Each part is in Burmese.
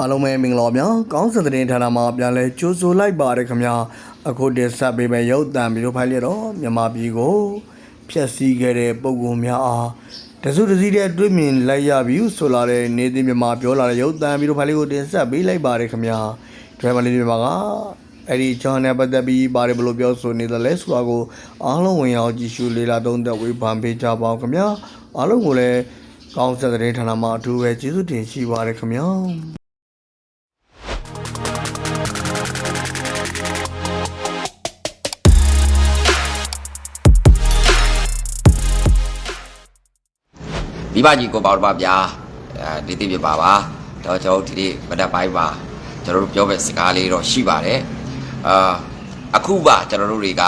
အားလုံးပဲမင်္ဂလာပါဗျာကောင်းစင်သတင်းဌာနမှာပြန်လဲကြိုးဆိုလိုက်ပါရခင်ဗျာအခုတင်ဆက်ပေးမယ့်ရုပ်သံဗီဒီယိုဖိုင်လေးတော့မြန်မာပြည်ကိုဖျက်ဆီးခဲ့တဲ့ပုံကုများအားတစုတစည်းတဲ့တွေ့မြင်လိုက်ရပြီဆိုလာတဲ့နေသိမြန်မာပြောလာတဲ့ရုပ်သံဗီဒီယိုဖိုင်လေးကိုတင်ဆက်ပေးလိုက်ပါရခင်ဗျာဒရိုင်ဘာလေးမြန်မာကအဲ့ဒီချောင်းနဲ့ပတ်သက်ပြီးပါတယ်ဘယ်လိုပြောဆိုနေသလဲဆိုတာကိုအားလုံးဝင်ရောက်ကြည့်ရှုလေ့လာသုံးသပ်ဝေဖန်ပေးကြပါဦးခင်ဗျာအားလုံးကိုလည်းကောင်းစင်သတင်းဌာနမှာအထူးပဲကျေးဇူးတင်ရှိပါရခင်ဗျာ မိဘကြီးကိုပေါ့တော့ပါဗျာအဲဒီတိပြပါပါတော့ကျွန်တော်ဒီနေ့မနက်ပိုင်းပါကျွန်တော်တို့ပြောမဲ့စကားလေးတော့ရှိပါတယ်အာအခုပါကျွန်တော်တို့တွေက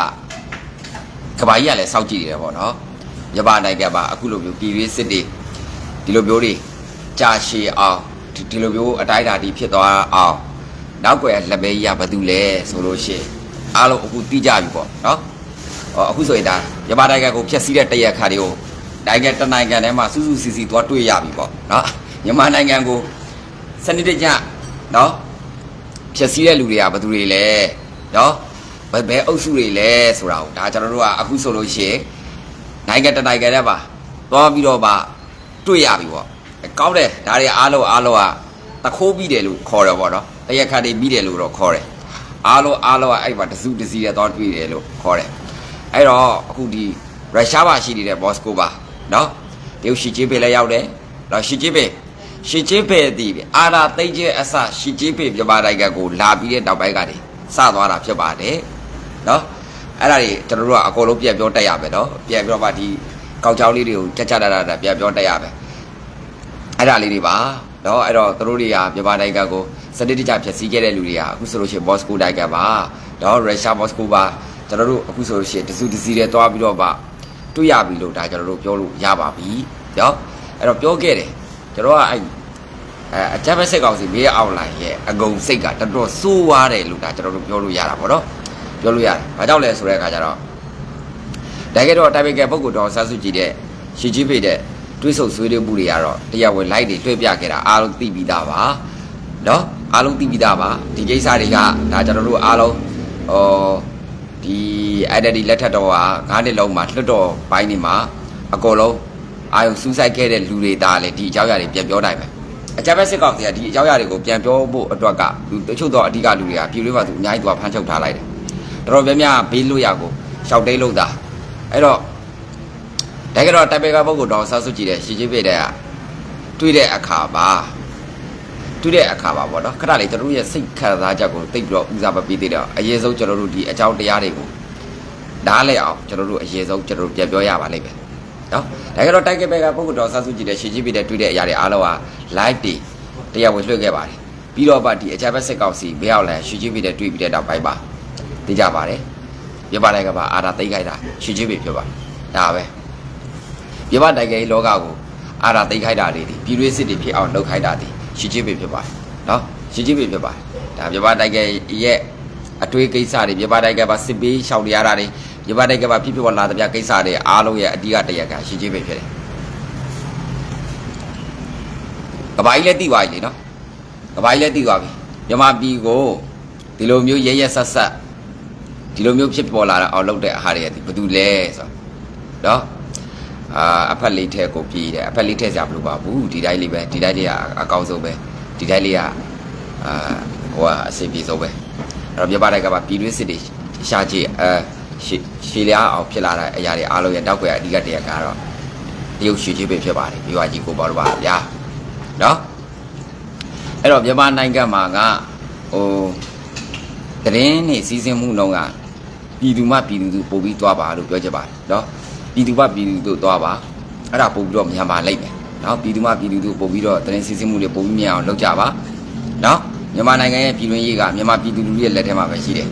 ကဘာကြီးကလည်းစောင့်ကြည့်နေတယ်ပေါ့နော်မြန်မာနိုင်ငံမှာအခုလိုမျိုးပြည်ရေးစစ်တွေဒီလိုမျိုးတွေကြာရှည်အောင်ဒီဒီလိုမျိုးအတိုင်းအတာဒီဖြစ်သွားအောင်နောက်ွယ်လက်မဲကြီးကဘာတူလဲဆိုလို့ရှိရင်အားလုံးအခုသိကြပြီပေါ့နော်ဟောအခုဆိုရင်ဒါမြန်မာနိုင်ငံကိုဖျက်ဆီးတဲ့တရက်ခါတွေကို နိုင်ငံတစ်နိုင်ငံထဲမှာစူးစူးစီစီသွားတွေ့ရပြီပေါ့နော်မြန်မာနိုင်ငံကိုစနစ်တကျနော်ဖြည့်ဆည်းတဲ့လူတွေကဘယ်သူတွေလဲနော်ဘယ်ဘယ်အုပ်စုတွေလဲဆိုတာကိုဒါကျွန်တော်တို့ကအခုဆိုလို့ရှိရင်နိုင်ငံတစ်နိုင်ငံထဲမှာသွားပြီးတော့မှတွေ့ရပြီပေါ့ကောင်းတယ်ဒါတွေအားလုံးအားလုံးကတခိုးပြီးတယ်လို့ခေါ်တယ်ပေါ့နော်တရက်ခါတွေပြီးတယ်လို့တော့ခေါ်တယ်အားလုံးအားလုံးကအဲ့မှာတစုတစည်းနဲ့သွားတွေ့တယ်လို့ခေါ်တယ်အဲ့တော့အခုဒီရုရှားမှာရှိနေတဲ့ဘော့စကိုပါ နော်တရုတ်ရှီချင်းပေလည်းရောက်တယ်နော်ရှီချင်းပေရှီချင်းပေတည်ပြီအာရာသိမ့်ချင်းအစရှီချင်းပေမြန်မာနိုင်ငံကိုလာပြီးတဲ့နောက်ပိုင်းကနေစသွားတာဖြစ်ပါတယ်နော်အဲ့ဒါတွေကျွန်တော်တို့ကအကုန်လုံးပြန်ပြောတက်ရမယ်နော်ပြန်ပြီးတော့မှဒီကောက်ချောင်းလေးတွေကိုကြက်ကြတာတာပြန်ပြောတက်ရမယ်အဲ့ဒါလေးတွေပါနော်အဲ့တော့သူတို့တွေကမြန်မာနိုင်ငံကိုစနစ်တကျဖျက်ဆီးခဲ့တဲ့လူတွေကအခုဆိုလို့ရှိရင်ဘော့စကိုနိုင်ငံပါနော်ရုရှားဘော့စကိုပါကျွန်တော်တို့အခုဆိုလို့ရှိရင်တစုတစည်းတွေတွားပြီးတော့မှ တွေ့ရပြီလို့ဒါကျွန်တော်တို့ပြောလို့ရပါပြီเนาะအဲ့တော့ပြောခဲ့တယ်ကျွန်တော်ကအဲ့အဲအကြမ်းဖက်စစ်ကောင်စီမေးအောင်လိုင်းရဲ့အဂုံစိတ်ကတော်တော်စိုးွားတယ်လို့ဒါကျွန်တော်တို့ပြောလို့ရတာပေါ့နော်ပြောလို့ရတယ်ဘာကြောင့်လဲဆိုတဲ့အခါကျတော့ဒါကြတော့တိုင်ပင်ကပုဂ္ဂိုလ်တော်ဆဆူကြည်တဲ့ရှီကြီးဖေးတဲ့တွေးဆုပ်ဆွေးနွေးမှုတွေကတော့တရားဝင် live တွေတွေ့ပြခဲ့တာအားလုံးသိပြီးသားပါเนาะအားလုံးသိပြီးသားပါဒီကိစ္စတွေကဒါကျွန်တော်တို့အားလုံးဟော ဒီ identity လက်ထက်တော့ကငါးနှစ်လုံးမှာလွတ်တော်ပိုင်းနေမှာအကုန်လုံးအာယုံစူးစိုက်ခဲ့တဲ့လူတွေဒါလည်းဒီအကြောင်းအရာတွေပြန်ပြောနိုင်မယ်အကြမ်းဖက်စစ်ကောင်စီကဒီအကြောင်းအရာတွေကိုပြန်ပြောဖို့အတွက်ကလူတချို့တော့အဓိကလူတွေကပြည်လွှဲမှာသူအများကြီးသူကဖမ်းချုပ်ထားလိုက်တယ်တော်တော်များများဘေးလွတ်ရကိုရှောက်တိတ်လို့တာအဲ့တော့ဒါကြတော့တိုင်ပေကပုဂ္ဂိုလ်တော်ဆာဆုကြည့်တဲ့ရှီချင်းပြတဲ့ကတွေ့တဲ့အခါပါ တွေ့တဲ့အခါပါပေါ့နော်ခဏလေးကျွန်တော်တို့ရဲ့စိတ်ခံစားချက်ကိုသိပြီးတော့ဦးစားမပေးသေးတော့အရေးဆုံးကျွန်တော်တို့ဒီအကြောင်းတရားတွေကိုနားလဲအောင်ကျွန်တော်တို့အရေးဆုံးကျွန်တော်တို့ပြန်ပြောရပါလိမ့်မယ်နော်ဒါကြတော့တိုက်ကဘက်ကပုဂ္ဂိုလ်တော်ဆာဆုကြည့်တဲ့ရှီချင်းပြတဲ့တွေ့တဲ့အရာတွေအားလုံးက live တွေတရားဝင်လွှင့်ခဲ့ပါတယ်ပြီးတော့ဗဒီအကြမ်းဖက်စစ်ကောင်စီမရောက်လဲရှီချင်းပြတဲ့တွေ့ပြီးတဲ့နောက်ပိုင်းပါသိကြပါတယ်မြန်မာနိုင်ငံမှာအာဏာသိမ်းခိုင်းတာရှီချင်းပြဖြစ်ပါတယ်ဒါပဲမြန်မာနိုင်ငံရဲ့လောကကိုအာဏာသိမ်းခိုင်းတာတွေဒီပြည်တွင်းစစ်တွေဖြစ်အောင်လုပ်ခိုင်းတာတွေ ရှီချင်းပြဖြစ်ပါတယ်နော်ရှီချင်းပြဖြစ်ပါတယ်ဒါမြန်မာနိုင်ငံရဲ့အတွေးကိစ္စတွေမြန်မာနိုင်ငံမှာစစ်ပေးရှောင်နေရတာတွေမြန်မာနိုင်ငံမှာဖြစ်ဖြစ်လာတဲ့ပြကိစ္စတွေအားလုံးရဲ့အဓိကတရားခံရှီချင်းပြဖြစ်တယ်ကဘာကြီးလည်းသိသွားပြီလေနော်ကဘာကြီးလည်းသိသွားပြီမြန်မာပြည်ကိုဒီလိုမျိုးရဲရဲဆက်ဆက်ဒီလိုမျိုးဖြစ်ပေါ်လာတာအောင်လုပ်တဲ့အားတွေကဒီဘာတူလဲဆိုတော့နော် အာအဖက်လေးထဲကိုပြည်တယ်အဖက်လေးထဲစရာမလိုပါဘူးဒီတိုင်းလေးပဲဒီတိုင်းလေးကအကောင်းဆုံးပဲဒီတိုင်းလေးကအာဟိုကအဆင်ပြေဆုံးပဲအဲ့တော့မြန်မာနိုင်ငံမှာပြည်တွင်းစစ်တွေရှာကြည့်အဲရှေရှေလျားအောင်ဖြစ်လာတဲ့အရာတွေအားလုံးရဲ့တောက်ွယ်အဓိကတရားကတော့တရုတ်ရှေချင်းပဲဖြစ်ပါတယ်ပြီးွားကြီးကိုပေါ့တော့ပါဗျာနော်အဲ့တော့မြန်မာနိုင်ငံမှာကဟိုသတင်းနေစီစဉ်မှုနှုန်းကပြည်သူမှပြည်သူသူပို့ပြီးသွားပါလို့ပြောချင်ပါတယ်နော် ပြည်သူမှပြည်သူတို့သွားပါအဲ့ဒါပို့ပြီးတော့မြန်မာလိုက်မယ်နော်ပြည်သူမှပြည်သူတို့ပို့ပြီးတော့သတင်းစီစဉ်မှုတွေပို့ပြီးမြန်အောင်လုပ်ကြပါနော်မြန်မာနိုင်ငံရဲ့ပြည်တွင်းရေးကမြန်မာပြည်သူလူထုရဲ့လက်ထဲမှာပဲရှိတယ်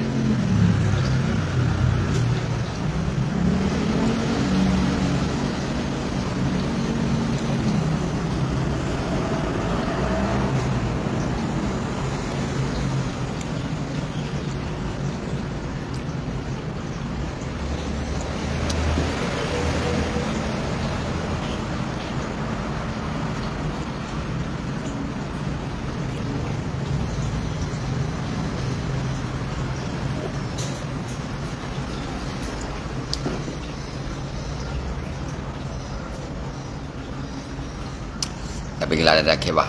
မင်္ဂလာတက်ခဲ့ပါ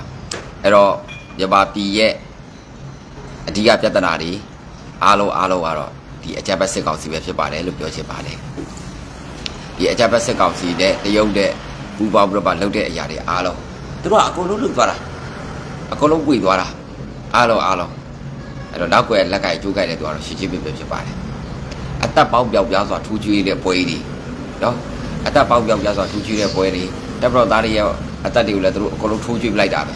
အဲ့တော့မြန်မာပြည်ရဲ့အဓိကပြဿနာတွေအားလုံးအားလုံးကတော့ဒီအကြမ်းဖက်စစ်ကောင်စီပဲဖြစ်ပါတယ်လို့ပြောချင်ပါတယ်ဒီအကြမ်းဖက်စစ်ကောင်စီနဲ့တရုတ်နဲ့ပူးပေါင်းပြီးတော့မှလုပ်တဲ့အရာတွေအားလုံးသူတို့ကအကုန်လုံးလုပ်သွားတာအကုန်လုံးပွေသွားတာအားလုံးအားလုံးအဲ့တော့နောက်ကွယ်လက်ကင်ကျိုးကြိုက်တဲ့သူကတော့ရှင်းချင်းပြပြဖြစ်ပါတယ်အသက်ပေါင်းပြောက်ပြားစွာထူးကျွေးတဲ့ပွဲတွေနော်အသက်ပေါင်းပြောက်ပြားစွာထူးကျွေးတဲ့ပွဲတွေတပ်မတော်သားတွေရဲ့ အသက်တွေကိုလည်းသူတို့အကုန်လုံးထိုးကျွေးလိုက်တာပဲ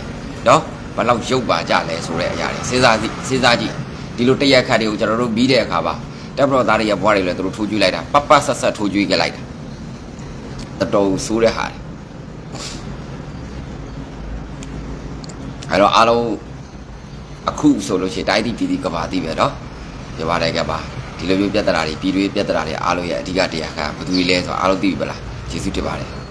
နော်ဘယ်လောက်ရုပ်ပါကြလဲဆိုတဲ့အရာတွေစဉ်းစားကြည့်စဉ်းစားကြည့်ဒီလိုတရက်ခတ်တွေကိုကျွန်တော်တို့ပြီးတဲ့အခါမှာတပ်မတော်သားတွေရဲ့ဘဝတွေလည်းသူတို့ထိုးကျွေးလိုက်တာပပဆက်ဆက်ထိုးကျွေးခဲ့လိုက်တာတော်တော်ဆိုးတဲ့ဟာတွေအဲ့တော့အားလုံးအခုဆိုလို့ရှိရင်တိုင်းပြည်ပြည်ကဘာတိပဲเนาะပြပါတယ်ကပါဒီလိုမျိုးပြဿနာတွေပြည်တွင်းပြဿနာတွေအားလုံးရဲ့အဓိကတရားကဘယ်သူတွေလဲဆိုတော့အားလုံးသိပြီပလားကျေးဇူးတင်ပါတယ်